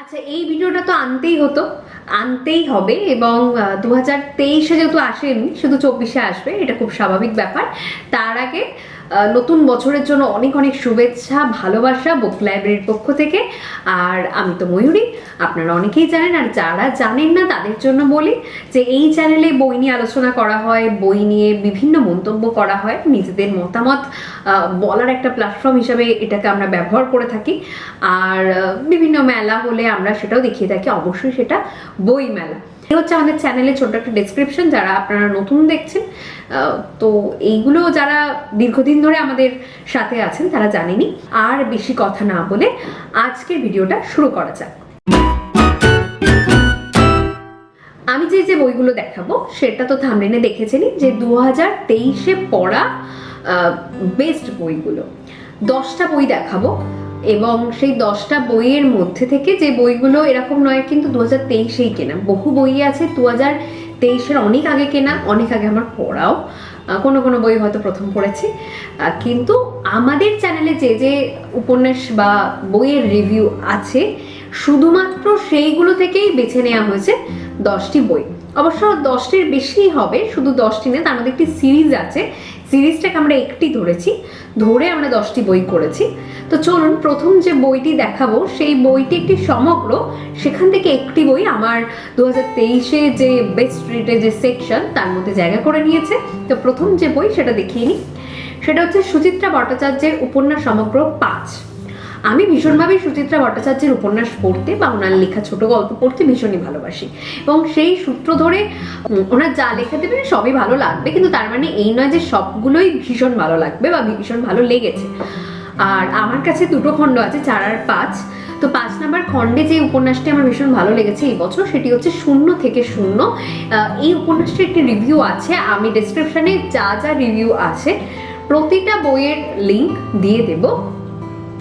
আচ্ছা এই ভিডিওটা তো আনতেই হতো। আনতেই হবে এবং দু হাজার তেইশে যেহেতু আসেনি, শুধু চব্বিশে আসবে, এটা খুব স্বাভাবিক ব্যাপার। তার আগে নতুন বছরের জন্য অনেক অনেক শুভেচ্ছা, ভালোবাসা বুক লাইব্রেরির পক্ষ থেকে। আর আমি তো ময়ূরী, আপনারা অনেকেই জানেন, আর যারা জানেন না তাদের জন্য বলি যে এই চ্যানেলে বই নিয়ে আলোচনা করা হয়, বই নিয়ে বিভিন্ন মন্তব্য করা হয়। নিজেদের মতামত বলার একটা প্ল্যাটফর্ম হিসাবে এটাকে আমরা ব্যবহার করে থাকি। আর বিভিন্ন মেলা হলে আমরা সেটাও দেখিয়ে থাকি। অবশ্যই সেটা বই মেলা এই হচ্ছে আমাদের চ্যানেলে ছোট্ট একটা ডেসক্রিপশন যারা আপনারা নতুন দেখছেন তো এইগুলো যারা দীর্ঘদিন ধরে আমাদের সাথে আছেন, তারা জানেনি। আর বেশি কথা না বলে আজকের ভিডিওটা শুরু করা যাক। আমি যে যে বইগুলো দেখাবো, সেটা তো থামলেনে দেখেছেনই যে দু হাজার তেইশে পড়া বেস্ট বইগুলো। দশটা বই দেখাবো। এবং সেই দশটা বইয়ের মধ্যে থেকে যে বইগুলো এরকম নয়, কিন্তু দু হাজার তেইশেই কেনা। বহু বই আছে দু হাজার তেইশের অনেক আগে কেনা, অনেক আগে আমার পড়াও। কোনো কোনো বই হয়তো প্রথম পড়েছি। কিন্তু আমাদের চ্যানেলে যে যে উপন্যাস বা বইয়ের রিভিউ আছে, শুধুমাত্র সেইগুলো থেকেই বেছে নেওয়া হয়েছে দশটি বই। অবশ্য দশটির বেশি হবে, শুধু দশটি না, তার মধ্যে একটি সিরিজ আছে। সিরিজটাকে আমরা একটি ধরেছি, ধরে আমরা দশটি বই করেছি। তো চলুন প্রথম যে বইটি দেখাবো, সেই বইটি একটি সমগ্র, সেখান থেকে একটি বই আমার দু হাজার তেইশে যে বেস্ট রিডের যে সেকশন তার মধ্যে জায়গা করে নিয়েছে। তো প্রথম যে বই, সেটা দেখিয়ে নিই। সেটা হচ্ছে সুচিত্রা ভট্টাচার্যের উপন্যাস সমগ্র পাঁচ। আমি ভীষণভাবে সুচিত্রা ভট্টাচার্যের উপন্যাস পড়তে বা ওনার লেখা ছোট গল্প পড়তে ভীষণই ভালোবাসি। এবং সেই সূত্র ধরে ওনার যা লেখা দেবেন সবই ভালো লাগবে। কিন্তু তার মানে এই নয় যে সবগুলোই ভীষণ ভালো লাগবে বা ভীষণ ভালো লেগেছে। আর আমার কাছে দুটো খণ্ড আছে, চার আর পাঁচ। তো পাঁচ নাম্বার খণ্ডে যে উপন্যাসটি আমার ভীষণ ভালো লেগেছে এই বছর, সেটি হচ্ছে শূন্য থেকে শূন্য। এই উপন্যাসটির একটি রিভিউ আছে, আমি ডিসক্রিপশানে যা যা রিভিউ আছে, প্রতিটা বইয়ের লিঙ্ক দিয়ে দেব।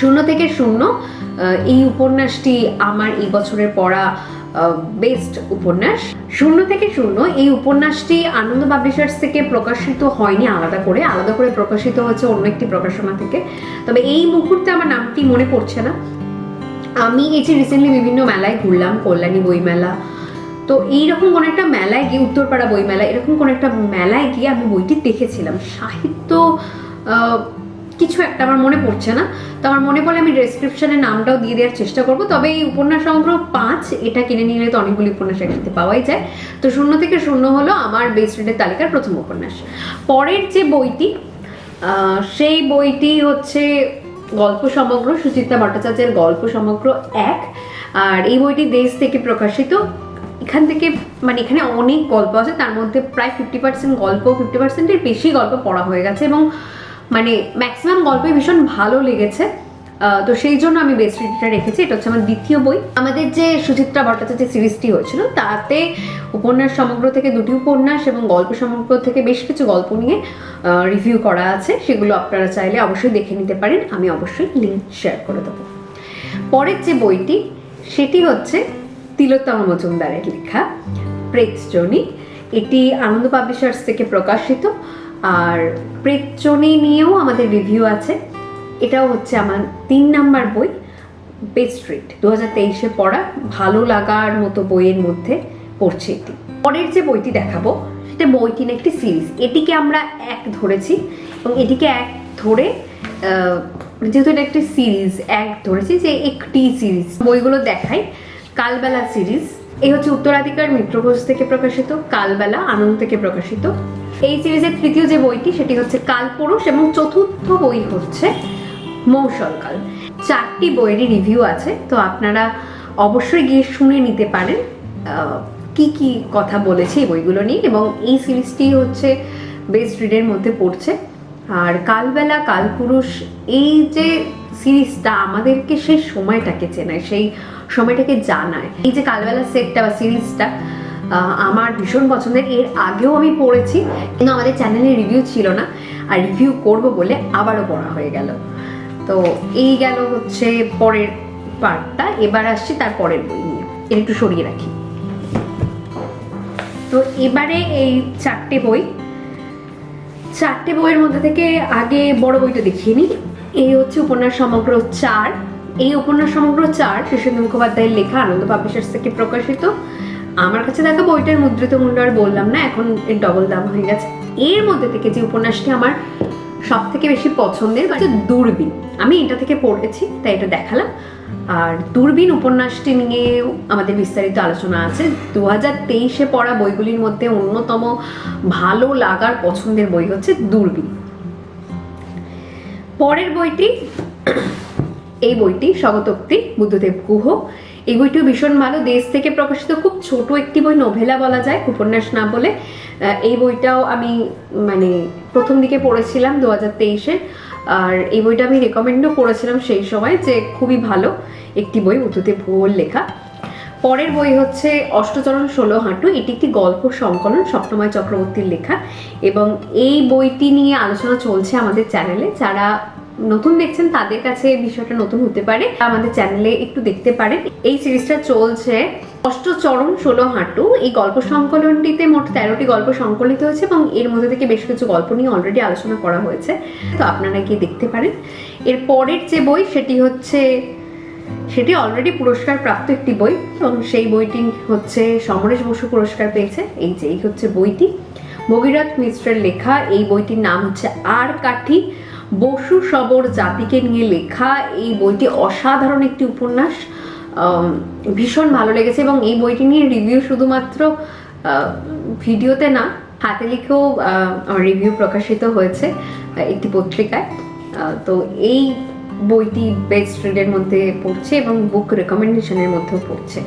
শূন্য থেকে শূন্য এই উপন্যাসটি আমার এই বছরের পড়া বেস্ট উপন্যাস। শূন্য থেকে শূন্য, এই উপন্যাসটি আনন্দ পাবলিশার্স থেকে প্রকাশিত হয়নি আলাদা করে। আলাদা করে প্রকাশিত হচ্ছে অন্য একটি প্রকাশনা থেকে। তবে এই মুহূর্তে আমার নামটি মনে পড়ছে না। আমি এই যে রিসেন্টলি বিভিন্ন মেলায় ঘুরলাম, কল্যাণী বইমেলা, তো এইরকম কোনো একটা মেলায় গিয়ে, উত্তরপাড়া বইমেলা, এরকম কোনো একটা মেলায় গিয়ে আমি বইটি দেখেছিলাম। সাহিত্য কিছু একটা আমার মনে পড়ছে না। তো আমার মনে পড়লে আমি ডেসক্রিপশনে নামটাও দিয়ে দেওয়ার চেষ্টা করব। তবে এই উপন্যাস সংগ্রহ পাঁচ, এটা কিনে নিলে তো অনেকগুলি উপন্যাস একসাথে পাওয়াই যায়। তো শূন্য থেকে শূন্য হলো আমার বেস্ট রিডের তালিকার প্রথম উপন্যাস। পরের যে বইটি সেই বইটি হচ্ছে গল্প সমগ্র, সুচিত্রা ভট্টাচার্যের গল্প সমগ্র এক। আর এই বইটি দেশ থেকে প্রকাশিত। এখান থেকে মানে এখানে অনেক গল্প আছে, তার মধ্যে প্রায় ফিফটি পার্সেন্ট গল্প ফিফটি পার্সেন্টের বেশি গল্প পড়া হয়ে গেছে এবং মানে ম্যাক্সিমাম গল্পই ভীষণ ভালো লেগেছে। তো সেই জন্য আমি বেস্ট রিডটা রেখেছি। এটা হচ্ছে আমার দ্বিতীয় বই। আমাদের যে সুচিত্রা ভট্টাচার্যের সিরিজটি হয়েছিল, তাতে উপন্যাস সমগ্র থেকে দুটি উপন্যাস এবং গল্প সমগ্র থেকে বেশ কিছু গল্প নিয়ে রিভিউ করা আছে। সেগুলো আপনারা চাইলে অবশ্যই দেখে নিতে পারেন। আমি অবশ্যই লিঙ্ক শেয়ার করে দেবো। পরের যে বইটি, সেটি হচ্ছে তিলোত্তমা মজুমদারের লেখা, প্রেতজনী। এটি আনন্দ পাবলিশার্স থেকে প্রকাশিত। আর প্রেতজনী নিয়েও আমাদের রিভিউ আছে। এটাও হচ্ছে আমার তিন নাম্বার বই বেস্ট স্ট্রিট দু হাজার তেইশে পড়া, ভালো লাগার মতো বইয়ের মধ্যে পড়ছে এটি। পরের যে বইটি দেখাবো, সেটা বই না একটি সিরিজ এটিকে আমরা এক ধরেছি এবং এটিকে এক ধরে যেহেতু এটা একটি সিরিজ এক ধরেছি যে একটি সিরিজ বইগুলো দেখাই, কালবেলা সিরিজ এই হচ্ছে উত্তরাধিকার মিত্র ঘোষ থেকে প্রকাশিত, কালবেলা আনন্দ থেকে প্রকাশিত। এই সিরিজের তৃতীয় যে বইটি, সেটি হচ্ছে কালপুরুষ এবং চতুর্থ বই হচ্ছে মৌসলকাল চারটি বইয়েরই রিভিউ আছে, তো আপনারা অবশ্যই গিয়ে শুনে নিতে পারেন কি কি কথা বলেছে এই বইগুলো নিয়ে এবং এই সিরিজটি হচ্ছে বেস্ট রিডের মধ্যে পড়ছে। আর কালবেলা, কালপুরুষ, এই যে সিরিজটা আমাদেরকে সেই সময়টাকে চেনায়, সেই সময়টাকে জানায়। এই যে কালবেলা সেটটা বা সিরিজটা আমার ভীষণ পছন্দের। এর আগেও আমি পড়েছি, কিন্তু আমাদের চ্যানেলে রিভিউ ছিল না। আর রিভিউ করব বলে আবারও পড়া হয়ে গেল। তো এই গেল হচ্ছে পরের পার্টটা এবার আসছি তার পরের বই নিয়ে। এটা একটু সরিয়ে রাখি। তো এবারে এই চারটে বই। চারটে বইয়ের মধ্যে থেকে আগে বড় বইটা দেখিয়ে নিই। এই হচ্ছে উপন্যাস সমগ্র চার। এই উপন্যাস সমগ্র চার শীর্ষেন্দু মুখোপাধ্যায়ের লেখা আনন্দ পাবলিশার্স থেকে প্রকাশিত। আমার কাছে দেখা বইটার মুদ্রিত মূল্য আর বললাম না, এখন এর ডবল দাম হয়ে গেছে। এর মধ্যে থেকে যে উপন্যাসটি আমার সব থেকে বেশি পছন্দের হচ্ছে দূরবীন। আমি এটা থেকে পড়েছি, তাই এটা দেখালাম। আর দূরবীন উপন্যাসটি নিয়ে আমাদের বিস্তারিত আলোচনা আছে। দু হাজার তেইশে পড়া বইগুলির মধ্যে অন্যতম ভালো লাগার পছন্দের বই হচ্ছে দূরবীন। পরের বইটি এই বইটি স্বগতোক্তি বুদ্ধদেব গুহ। এই বইটিও ভীষণ ভালো। দেশ থেকে প্রকাশিত খুব ছোট একটি বই নোভেলা বলা যায়, উপন্যাস না বলে। এই বইটাও আমি মানে প্রথম দিকে পড়েছিলাম দু হাজার তেইশে। আর এই বইটা আমি রেকমেন্ডও করেছিলাম সেই সময় যে খুবই ভালো একটি বই, বুদ্ধদেব গুহর লেখা। পরের বই হচ্ছে অষ্টচরণ ষোলো হাঁটু। এটি একটি গল্প সংকলন স্বপ্নময় চক্রবর্তীর লেখা। এবং এই বইটি নিয়ে আলোচনা চলছে আমাদের চ্যানেলে। যারা নতুন দেখছেন, তাদের কাছে বিষয়টা নতুন হতে পারে। আমাদের চ্যানেলে একটু দেখতে পারেন। এই সিরিজটা চলছে অষ্টচরণ ষোলো হাঁটু। এই গল্প সংকলনটিতে মোট তেরোটি গল্প সংকলিত হয়েছে এবং এর মধ্যে থেকে বেশ কিছু গল্প নিয়ে অলরেডি আলোচনা করা হয়েছে। তো আপনারা গিয়ে দেখতে পারেন। এর পরের যে বই, সেটি হচ্ছে, সেটি অলরেডি পুরস্কার প্রাপ্ত একটি বই এবং সেই বইটি হচ্ছে সমরেশ বসু পুরস্কার পেয়েছে। এই যে, এই হচ্ছে বইটি। ভগীরথ মিশ্রের লেখা। এই বইটির নাম হচ্ছে আর কাঠি। বসু সবর জাতিকে নিয়ে লেখা এই বইটি অসাধারণ একটি উপন্যাস। ভীষণ ভালো লেগেছে এবং এই বইটি নিয়ে রিভিউ শুধুমাত্র ভিডিওতে না, হাতে লিখেও রিভিউ প্রকাশিত হয়েছে একটি পত্রিকায়। তো এই বইটি বেস্ট রিডের মধ্যে পড়ছে এবং বুক রেকমেন্ডেশনের মধ্যেও পড়ছে।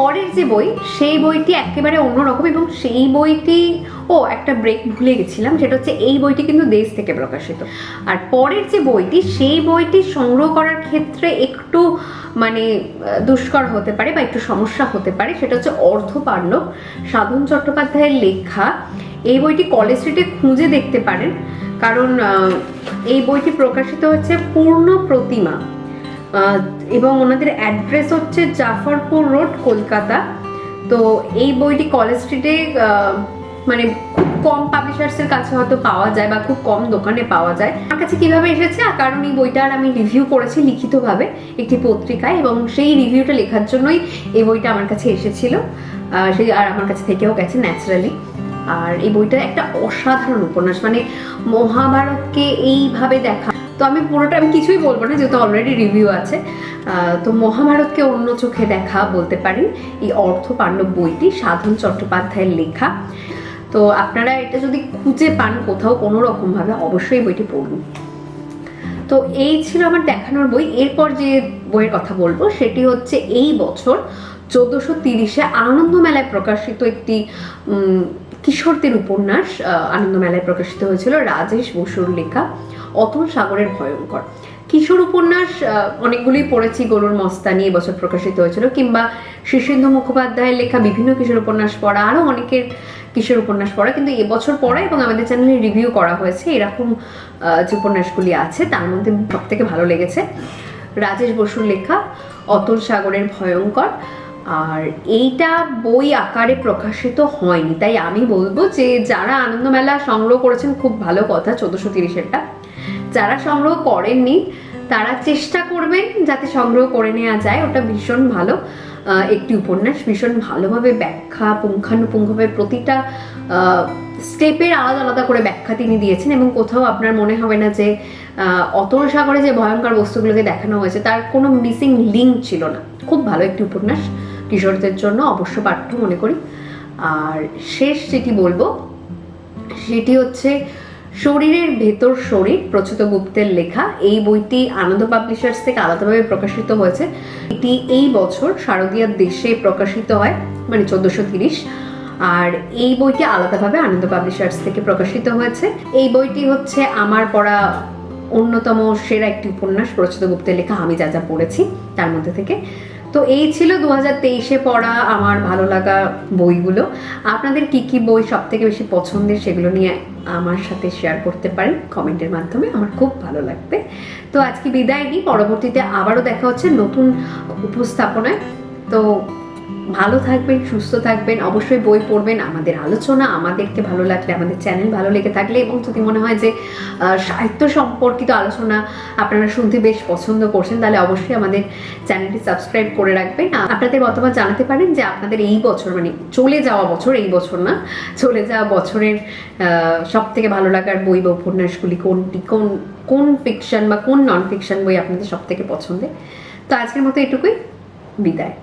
পরের যে বই, সেই বইটি একেবারে অন্যরকম এবং সেই বইটি, ও একটা ব্রেক ভুলে গেছিলাম, সেটা হচ্ছে এই বইটি কিন্তু দেশ থেকে প্রকাশিত। আর পরের যে বইটি, সেই বইটি সংগ্রহ করার ক্ষেত্রে একটু মানে দুষ্কর হতে পারে বা একটু সমস্যা হতে পারে, সেটা হচ্ছে অর্ধপাণ্ডব সাধন চট্টোপাধ্যায়ের লেখা। এই বইটি কলেজ স্ট্রিটে খুঁজে দেখতে পারেন, কারণ এই বইটি প্রকাশিত হচ্ছে পূর্ণ প্রতিমা। এবং ওনাদের অ্যাড্রেস হচ্ছে জাফরপুর রোড কলকাতা। তো এই বইটি কলেজ স্ট্রিটে মানে খুব কম পাবলিশার্সের কাছে হয়তো পাওয়া যায় বা খুব কম দোকানে পাওয়া যায়। আমার কাছে কীভাবে এসেছে কারণ এই বইটার আমি রিভিউ করেছি লিখিতভাবে একটি পত্রিকায় এবং সেই রিভিউটা লেখার জন্যই এই বইটা আমার কাছে এসেছিল। সেই আর আমার কাছে থেকেও গেছে ন্যাচারালি আর এই বইটা একটা অসাধারণ উপন্যাস মানে মহাভারতকে এইভাবে দেখা তো আমি পুরোটা আমি কিছুই বলব না, যেহেতু অলরেডি রিভিউ আছে। তো মহাভারতকে অন্য চোখে দেখা বলতে পারেন এই অর্থ পাণ্ডব বইটি সাধন চট্টোপাধ্যায়ের লেখা। তো আপনারা এটা যদি খুঁজে পান কোথাও কোনো রকমভাবে অবশ্যই বইটি পড়ুন। তো এই ছিল আমার দেখানোর বই। এরপর যে বইয়ের কথা বলব, সেটি হচ্ছে এই বছর চোদ্দোশো তিরিশে আনন্দ মেলায় প্রকাশিত একটি কিশোরদের উপন্যাস আনন্দ মেলায় প্রকাশিত হয়েছিল রাজেশ বসুর লেখা। অতুল সাগরের ভয়ঙ্কর। কিশোর উপন্যাস আহ, অনেকগুলোই পড়েছি গরুর মস্তানি এবছর প্রকাশিত হয়েছিল কিংবা শীর্ষেন্দু মুখোপাধ্যায়ের লেখা বিভিন্ন কিশোর উপন্যাস পড়া আরও অনেকের কিশোর উপন্যাস পড়া কিন্তু এবছর পড়া এবং আমাদের চ্যানেলে রিভিউ করা হয়েছে এরকম যে উপন্যাসগুলি আছে তার মধ্যে সব থেকে ভালো লেগেছে। রাজেশ বসুর লেখা অতুল সাগরের ভয়ঙ্কর আর এইটা বই আকারে প্রকাশিত হয়নি তাই আমি বলব যে যারা আনন্দমেলা সংগ্রহ করেছেন খুব ভালো কথা চোদ্দোশো তিরিশেরটা। যারা সংগ্রহ করেননি, তারা চেষ্টা করবেন যাতে সংগ্রহ করে নেওয়া যায়। ওটা ভীষণ ভালো। একটি উপন্যাস ভীষণ ভালোভাবে ব্যাখ্যা, পুঙ্খানুপুঙ্খভাবে প্রতিটা স্টেপের আলাদা আলাদা করে ব্যাখ্যা তিনি দিয়েছেন এবং কোথাও আপনার মনে হবে না যে অতল সাগরে যে ভয়ঙ্কর বস্তুগুলোকে দেখানো হয়েছে, তার কোনো মিসিং লিঙ্ক ছিল না। খুব ভালো একটি উপন্যাস। কিশোরদের জন্য অবশ্য পাঠ্য মনে করি। আর শেষ যেটি বলব, সেটি হচ্ছে শরীরের ভেতর শরীর প্রচ্যুত গুপ্তের লেখা। এই বইটি আনন্দ পাবলিশার্স থেকে আলাদাভাবে প্রকাশিত হয়েছে। এটি এই বছর শারদীয়ার দেশে প্রকাশিত হয় মানে চোদ্দোশো তিরিশ। আর এই বইটি আলাদাভাবে আনন্দ পাবলিশার্স থেকে প্রকাশিত হয়েছে। এই বইটি হচ্ছে আমার পড়া অন্যতম সেরা একটি উপন্যাস প্রচ্যুত গুপ্তের লেখা আমি যা যা পড়েছি তার মধ্যে থেকে। তো এই ছিল দু হাজার তেইশে পড়া আমার ভালো লাগা বইগুলো। আপনাদের কি কি বই সব থেকে বেশি পছন্দের সেগুলো নিয়ে আমার সাথে শেয়ার করতে পারেন কমেন্টের মাধ্যমে, আমার খুব ভালো লাগবে। তো আজকে বিদায় নিই, পরবর্তীতে আবারও দেখা হচ্ছে নতুন উপস্থাপনায়। তো ভালো থাকবেন, সুস্থ থাকবেন, অবশ্যই বই পড়বেন, আমাদের আলোচনা আমাদেরকে ভালো লাগলে, আমাদের চ্যানেল ভালো লেগে থাকলে এবং যদি মনে হয় যে সাহিত্য সম্পর্কিত আলোচনা আপনারা শুনতে বেশ পছন্দ করছেন, তাহলে অবশ্যই আমাদের চ্যানেলটি সাবস্ক্রাইব করে রাখবেন। আপনাদের মতামত জানাতে পারেন যে, আপনাদের এই বছর মানে চলে যাওয়া বছর, এই বছর না, চলে যাওয়া বছরের সব থেকে ভালো লাগার বই বা উপন্যাসগুলি কোনটি, কোন কোন ফিকশন বা কোন নন ফিকশন বই আপনাদের সব থেকে পছন্দের? তো আজকের মতো এটুকুই, বিদায়।